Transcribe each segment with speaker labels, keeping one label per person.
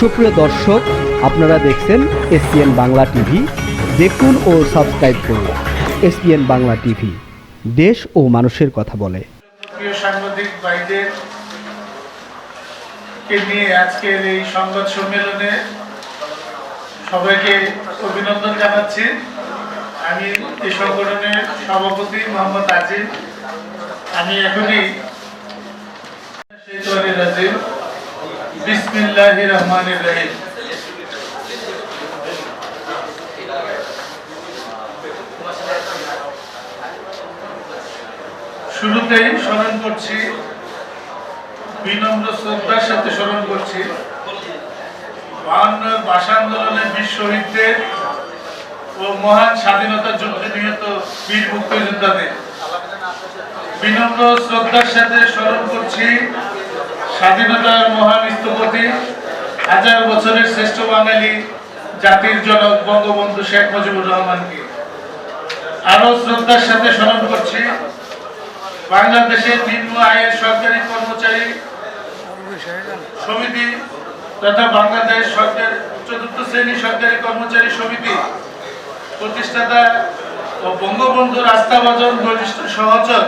Speaker 1: সুপ্রিয় দর্শক, আপনারা দেখছেন এসপিএন বাংলা টিভি। দেখুন ও সাবস্ক্রাইব করুন এসপিএন বাংলা টিভি। দেশ ও মানুষের কথা বলে।
Speaker 2: প্রিয় সাংবাদিক ভাইদের কে নিয়ে আজকের এই সংবাদ সম্মেলনে সবাইকে অভিনন্দন জানাচ্ছি। আমি এই সংগঠনের সভাপতি মোহাম্মদ আজিম। আমি এখনই বিসমিল্লাহ রহমানির রহিম শুরুতেই স্মরণ করছি, বিনম্র শ্রদ্ধার সাথে স্মরণ করছি ভাষা আন্দোলনে বীর শহীদদের ও মহান স্বাধীনতা যুদ্ধে নিহত বীর মুক্তিযোদ্ধাদের। বিনম্র শ্রদ্ধার সাথে স্মরণ করছি স্বাধীনতার মহান স্থপতি, হাজার বছরের শ্রেষ্ঠ বাঙালি জাতির জনক বঙ্গবন্ধু শেখ মুজিবুর রহমানকে আরও শ্রদ্ধার সাথে স্মরণ করছি, বাংলাদেশের নিম্ন আয়ের সরকারি কর্মচারী সমিতি তথা বাংলাদেশ সরকার চতুর্থ শ্রেণি সরকারি কর্মচারী সমিতি প্রতিষ্ঠাতা ও বঙ্গবন্ধু রাস্তা রাস্তাবাজন ঘনিষ্ঠ সহচর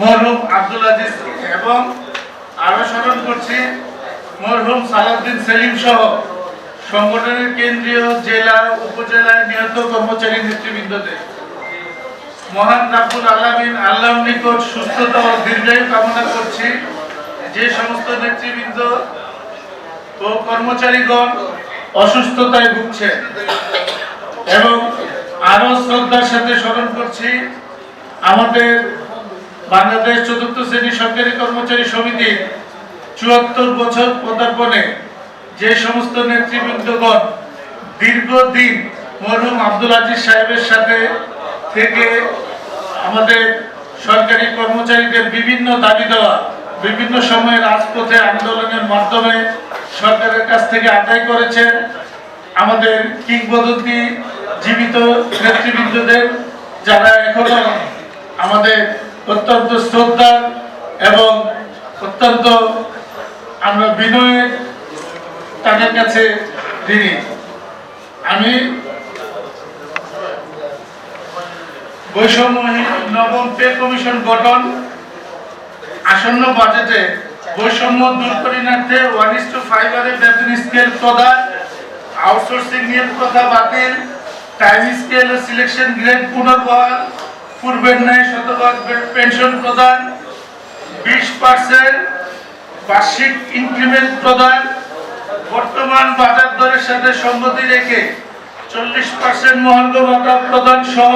Speaker 2: মরহুম আব্দুল আজিজ এবং আরও স্মরণ করছি, মরহুম সালাউদ্দিন সেলিম সহ সংগঠনের কেন্দ্রীয় জেলা, উপজেলায় নিহত কর্মচারী নেতৃবৃন্দদের। মহান রাব্বুল আলামিন আল্লাহর নিকট সুস্থতা ও দীর্ঘায়ু কামনা করছি। যে সমস্ত নেতৃবৃন্দ ও কর্মচারীগণ অসুস্থতায় ভুগছে এবং আরও শ্রদ্ধার সাথে স্মরণ করছি, আমাদের বাংলাদেশ চতুর্থ শ্রেণি সরকারি কর্মচারী সমিতি চুয়াত্তর বছর পদার্পণে যে সমস্ত নেতৃবৃন্দগণ দীর্ঘদিন মরহুম আব্দুল আজিজ সাহেবের সাথে থেকে আমাদের সরকারি কর্মচারীদের বিভিন্ন দাবি দেওয়া, বিভিন্ন সময়ে রাজপথে আন্দোলনের মাধ্যমে সরকারের কাছ থেকে আদায় করেছেন আমাদের কিংবদন্তি জীবিত নেতৃবৃন্দদের, যারা এখনও আমাদের অত্যন্ত শ্রদ্ধা এবং অত্যন্ত আমরা বিনয়ের তাদের কাছে ঋণী। আমি বৈষম্যহীন নবম পে কমিশন গঠন আসন্ন বাজেটে বৈষম্য দূর করিনার্থে ওয়ান ইস টু ফাইবারের বেতন স্কেল প্রদান, আউটসোর্সিং নিয়োগ কথা বাতিল, টাইম স্কেল ও সিলেকশন গ্রেড পুনর্বহাল পূর্বের ন্যায় শতভাগ পেনশন প্রদান, বিশ পার্সেন্ট বার্ষিক ইনক্রিমেন্ট প্রদান, বর্তমান বাজার দরের সাথে সঙ্গতি রেখে চল্লিশ পার্সেন্ট মহার্ঘ ভাতা প্রদান সহ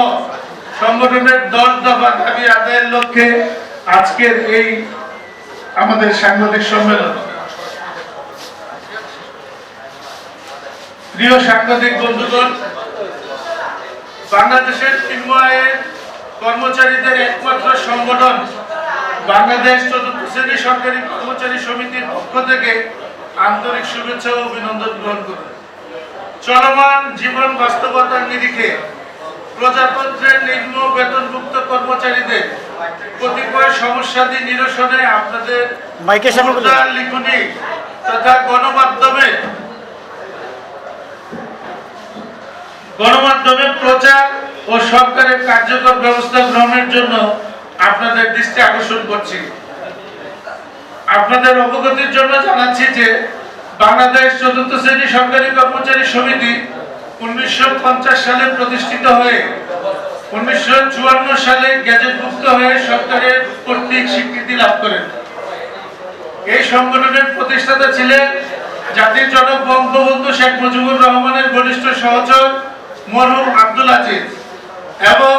Speaker 2: সংগঠনের দশ দফা দাবি আদায়ের লক্ষ্যে আজকের এই আমাদের সাংবাদিক সম্মেলন। প্রিয় সাংবাদিক বন্ধুগণ, বাংলাদেশের নিম্ন কর্মচারীদের একমাত্র সংগঠন বাংলাদেশ চতুর্থ শ্রেণি সরকারি কর্মচারী সমিতির পক্ষ থেকে আন্তরিক শুভেচ্ছা ও অভিনন্দন গ্রহণ করুন। চলমান জীবন বাস্তবতার নিরিখে প্রজাতন্ত্রের নিম্ন বেতনভুক্ত কর্মচারীদের কতিপয় সমস্যাদি নিরসনে আপনাদের লিখনি তথা গণমাধ্যমে গণমাধ্যমে প্রচার ও সরকারের কার্যকর ব্যবস্থা গ্রহণের জন্য আপনাদের দৃষ্টি আকর্ষণ করছি। আপনাদের অবগতির জন্য জানাচ্ছি যে বাংলাদেশ চতুর্থ শ্রেণি সরকারি কর্মচারী সমিতি উনিশশো সালে প্রতিষ্ঠিত হয়ে উনিশশো সালে গ্যাজেটভুক্ত হয়ে সরকারের কর্তৃক স্বীকৃতি লাভ করেন। এই সংগঠনের প্রতিষ্ঠাতা ছিলেন জাতির জনক বঙ্গবন্ধু শেখ মুজিবুর রহমানের ঘনিষ্ঠ সহচর মরহুম আব্দুল আজিজ। এবং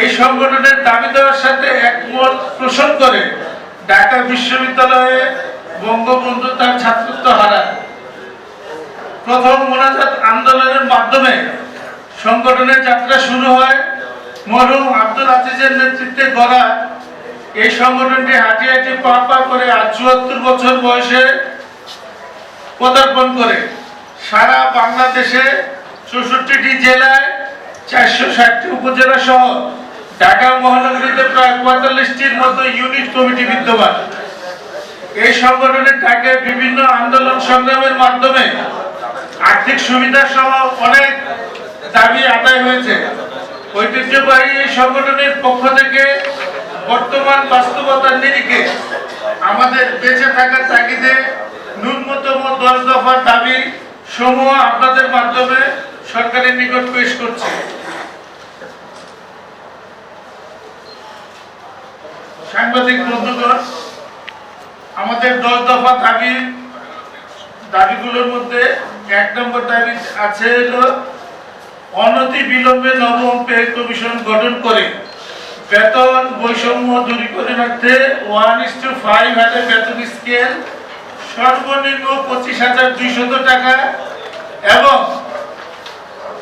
Speaker 2: এই সংগঠনের দাবি দেওয়ার সাথে একমত পোষণ করে ঢাকা বিশ্ববিদ্যালয়ে বঙ্গবন্ধু তার ছাত্রত্ব হারান প্রথম মোনাজাত আন্দোলনের মাধ্যমে সংগঠনের যাত্রা শুরু হয় মরহুম আব্দুল আজিজের নেতৃত্বে গড়া। এই সংগঠনটি হাঁটি হাঁটি পা পা করে চুয়াত্তর বছর বয়সে পদার্পণ করে। সারা বাংলাদেশে চৌষট্টিটি জেলায় চারশো ষাটটি উপজেলা সহ ঢাকা মহানগরীতে প্রায় পঁয়তাল্লিশটির মতো ইউনিট কমিটি বিদ্যমান। এই সংগঠনের ডাকে বিভিন্ন আন্দোলন সংগ্রামের মাধ্যমে আর্থিক সুবিধা সহ অনেক দাবি আদায় হয়েছে। ঐতিহ্যবাহী এই সংগঠনের পক্ষ থেকে বর্তমান বাস্তবতার নিরিখে আমাদের বেঁচে থাকার তাগিদে ন্যূনতম দশ দফার দাবি সমূহ আপনাদের মাধ্যমে সরকারের নিকট পেশ করছি। সাংবাদিক বন্ধুগণ, আমাদের দশ দফা দাবি, দাবিগুলোর মধ্যে এক নম্বর দাবি আছে হলো, অনতি বিলম্বে নবম পে কমিশন গঠন করে। বেতন বৈষম্য দূরীকরণার্থে ওয়ান ইস টু ফাইভ হাজার বেতন স্কেল সর্বনিম্ন পঁচিশ হাজার দুইশত টাকা এবং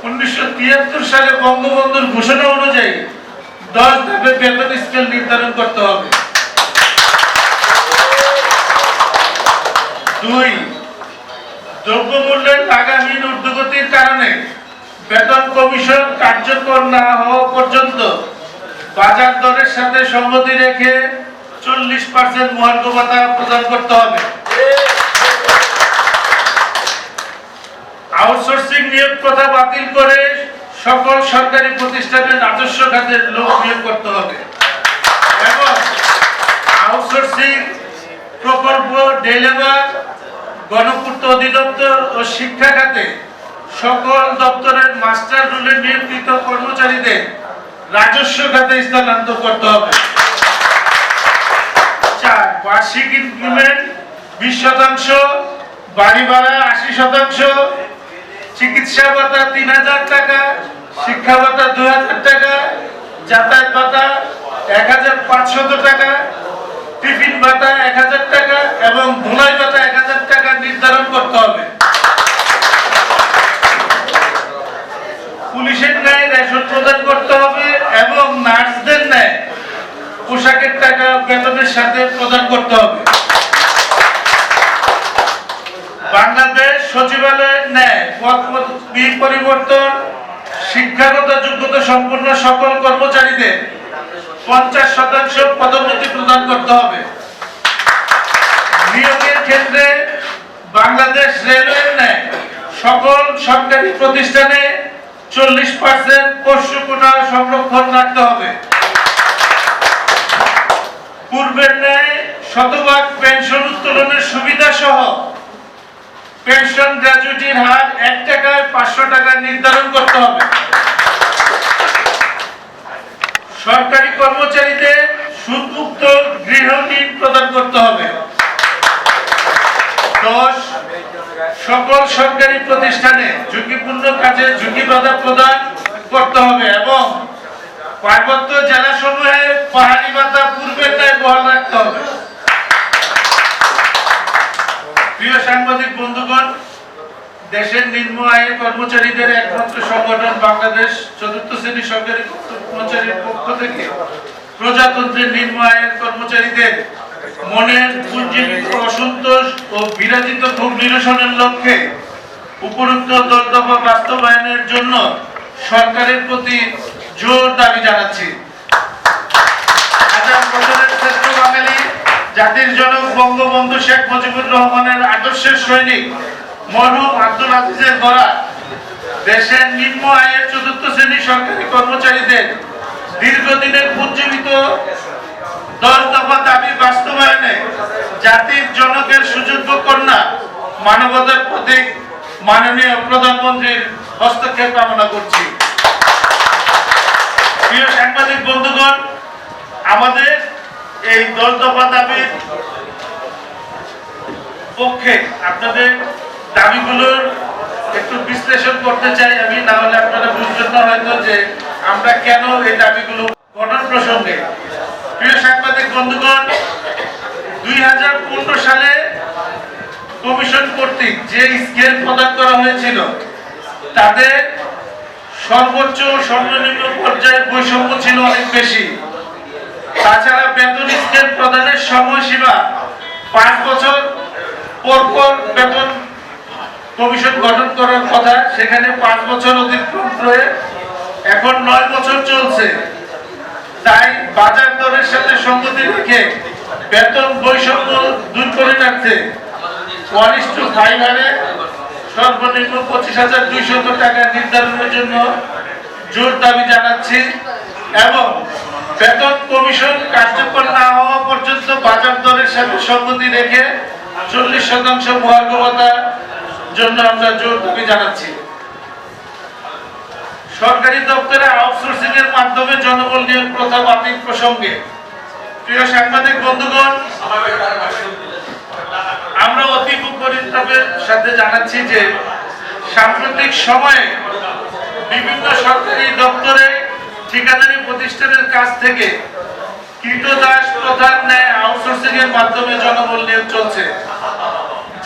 Speaker 2: উনিশশো তিয়াত্তর সালে বঙ্গবন্ধুর ঘোষণা অনুযায়ী দশ ধাপে বেতন স্কেল নির্ধারণ করতে হবে। দুই, দ্রব্যমূল্যের লাগামহীন ঊর্ধ্বগতির কারণে বেতন কমিশন কার্যকর না হওয়া পর্যন্ত বাজার দরের সাথে সংগতি রেখে চল্লিশ পার্সেন্ট মহার্ঘ ভাতা প্রদান করতে হবে। আউটসোর্সিং নিয়োগ প্রথা বাতিল করে সকল সরকারি প্রতিষ্ঠানের রাজস্ব খাতের লোক নিয়োগ করতে হবে। এবং আউটসোর্সিং প্রকল্প, ডেলিভার, গণপূর্ত অধিদপ্তর ও শিক্ষা খাতে সকল দপ্তরের মাস্টার রুলে নিয়োজিত কর্মচারীদের রাজস্ব খাতে স্থানান্তর করতে হবে। চার, বার্ষিক ইনক্রিমেন্ট বিশ শতাংশ, বাড়ি ভাড়া আশি শতাংশ চিকিৎসা ভাতা তিন হাজার টাকা, শিক্ষা ভাতা দু হাজার টাকা, যাতায়াত ভাতা এক হাজার পাঁচশত টাকা, টিফিন ভাতা এক হাজার টাকা এবং ধুলাই ভাতা এক হাজার টাকা নির্ধারণ করতে হবে। পুলিশের ন্যায় রেশন প্রদান করতে হবে এবং নার্সদের ন্যায় পোশাকের টাকা বেতনের সাথে প্রদান করতে হবে বাংলাদেশ সচিবালয়ের ন্যায় পদ পদবি পরিবর্তন, শিক্ষাগত যোগ্যতা সম্পন্ন সকল কর্মচারীদের পঞ্চাশ শতাংশ পদোন্নতি প্রদান করতে হবে। নিয়োগের ক্ষেত্রে বাংলাদেশ রেলওয়ের ন্যায় সকল সরকারি প্রতিষ্ঠানে চল্লিশ পার্সেন্ট পোষ্য কোটা সংরক্ষণ রাখতে হবে। পূর্বের ন্যায় শতভাগ পেনশন উত্তোলনের সুবিধা সহ পেনশন গ্র্যাজুইটির হার এক টাকায় পাঁচশো টাকা নির্ধারণ করতে হবে। সরকারি কর্মচারীদের সুদমুক্ত গৃহ ঋণ প্রদান করতে হবে। দশ, সকল সরকারি প্রতিষ্ঠানে ঝুঁকিপূর্ণ কাজে ঝুঁকি বাধা প্রদান করতে হবে এবং পার্বত্য জেলা সমূহে পাহাড়ি ভাতা পূর্বের ন্যায় বহাল রাখতে হবে। প্রিয় সাংবাদিক বন্ধুগণ, দেশের নিম্ন আয়ের কর্মচারীদের একমাত্র সংগঠন বাংলাদেশ, চতুর্থ শ্রেণি সরকারি কর্মচারীর পক্ষ থেকে প্রজাতন্ত্রের নিম্ন আয়ের কর্মচারীদের মনের পুঞ্জীবিত অসন্তোষ ও বিরাজিত ক্ষোভ নিরসনের লক্ষ্যে বাস্তবায়নের জন্য সরকারের প্রতি জোর দাবি জানাচ্ছি হাজার বছরের শ্রেষ্ঠ বাঙালি জাতির জনক বঙ্গবন্ধু শেখ মুজিবুর রহমানের আদর্শের সৈনিক মরহুম আব্দুল আজিজের গড়া। দেশের নিম্ন আয়ের চতুর্থ শ্রেণি সরকারি কর্মচারীদের দীর্ঘদিনের পুঞ্জীবিত দশ দফা দাবি বাস্তবায়নে জাতির জনকের সুযোগ্য কন্যা মানবতার প্রতীক মাননীয় প্রধানমন্ত্রীর হস্তক্ষেপ কামনা করছি। প্রিয় সাংবাদিক বন্ধুগণ, আমাদের এই দল দফা পক্ষে আপনাদের দাবিগুলোর একটু বিশ্লেষণ করতে চাই আমি না হলে আপনারা বুঝবেন না হয়তো যে আমরা কেন এই দাবিগুলো গঠন প্রসঙ্গে। প্রিয় সাংবাদিক বন্ধুগণ, দুই হাজার পনেরো সালে কমিশন কর্তৃক যে স্কেল প্রদান করা হয়েছিল তাদের সর্বোচ্চ সর্বনিম্ন পর্যায়ের বৈষম্য ছিল অনেক বেশি। তাছাড়া বেতন স্কেল প্রদানের সময়সীমা পাঁচ বছর পর পর বেতন কমিশন গঠন করার কথা, সেখানে পাঁচ বছর অতিক্রম করে এখন নয় বছর চলছে। তাই বাজার দরের সাথে সঙ্গতি রেখে বেতন বৈষম্য দূর করে রাখতে ওয়ান ইস সর্বনিম্ন পঁচিশ হাজার দুইশত টাকা নির্ধারণের জন্য জোর দাবি জানাচ্ছি। এবং বেতন কমিশন কার্যকর না হওয়া পর্যন্ত বাজার দরের সাথে সঙ্গতি রেখে চল্লিশ শতাংশ মহার্গবতার জন্য আমরা জোর দাবি জানাচ্ছি। সরকারি দপ্তরে আউটসোর্সিং এর মাধ্যমে জনবল নিয়োগ প্রথা বাতিল প্রসঙ্গে। প্রিয় সাংবাদিক, বন্ধুগণ, আমরা অতি পরিতাপের সাথে জানাচ্ছি যে সাম্প্রতিক সময়ে বিভিন্ন সরকারি দপ্তরে ঠিকাদারি প্রতিষ্ঠানের কাছ থেকে কীটদাস প্রধান ন্যায় আউটসোর্সিং এর মাধ্যমে জনবল নিয়োগ চলছে,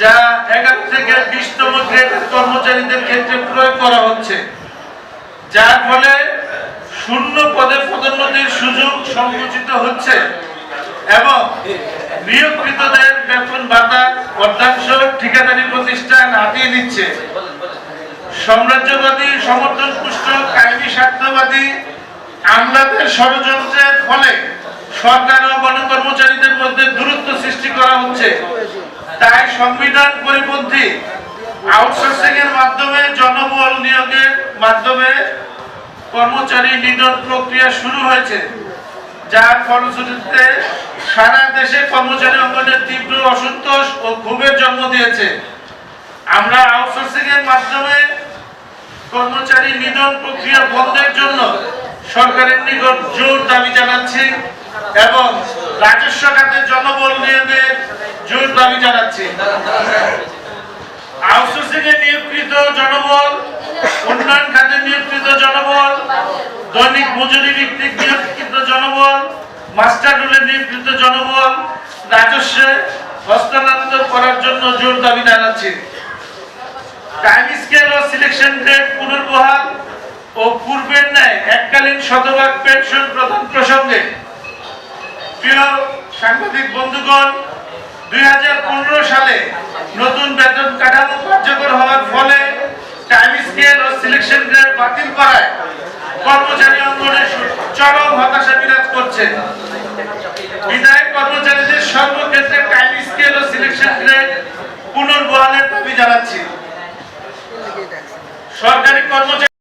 Speaker 2: যা এগারো থেকে বিশতম গ্রেডের কর্মচারীদের ক্ষেত্রে প্রয়োগ করা হচ্ছে। যার ফলে শূন্য পদে পদোন্নতির সুযোগ সংকুচিত হচ্ছে এবং নিয়োগকৃতদের বেতন ভাতা অর্ধাংশ ঠিকাদারি প্রতিষ্ঠান হাতিয়ে নিচ্ছে। সাম্রাজ্যবাদী সমর্থন পুষ্ট কাহিনী স্বার্থবাদী আমলাদের ষড়যন্ত্রের ফলে সরকার ও গণকর্মচারীদের মধ্যে দূরত্ব সৃষ্টি করা হচ্ছে। তাই সংবিধান পরিপন্থী আউটসোর্সিং এর মাধ্যমে জনবল নিয়োগের মাধ্যমে কর্মচারী নিধন প্রক্রিয়া শুরু হয়েছে। যার ফলশ্রুতিতে সারা দেশে কর্মচারী অঙ্গনের তীব্র অসন্তোষ ও ক্ষোভের জন্ম দিয়েছে। আমরা আউটসোর্সিং এর মাধ্যমে কর্মচারী নিধন প্রক্রিয়া বন্ধের জন্য সরকারের নিকট জোর দাবি জানাচ্ছি এবং রাজস্ব খাতে জনবল নিয়োগের জোর দাবি জানাচ্ছি। আউটসোর্সিং এ নিয়োগকৃত জনবল, উন্নয়ন খাতে নিয়োগকৃত জনবল, দৈনিক মজুরি ভিত্তিক নিয়োগকৃত জনবল, মাস্টার রুলে নিয়োগকৃত জনবল রাজস্বে হস্তান্তর করার জন্য জোর দাবি জানাচ্ছি। টাইম স্কেল ও সিলেকশন পুনর্বহাল ও পূর্বের ন্যায় এককালীন শতভাগ পেনশন প্রদান প্রসঙ্গে। প্রিয় সাংবাদিক বন্ধুগণ, দুই হাজার পনেরো সালে নতুন বেতন কাঠামো কার্যকর হওয়ার ফলে টাইম স্কেল ও সিলেকশন গ্রেড বাতিল করায় কর্মচারী অঙ্গনে চরম হতাশা বিরাজ করছে। বিধায়ক কর্মচারীদের সর্বক্ষেত্রে টাইম স্কেল ও সিলেকশন গ্রেড পুনর্বহালের দাবি জানাচ্ছি। সরকারি কর্মচারী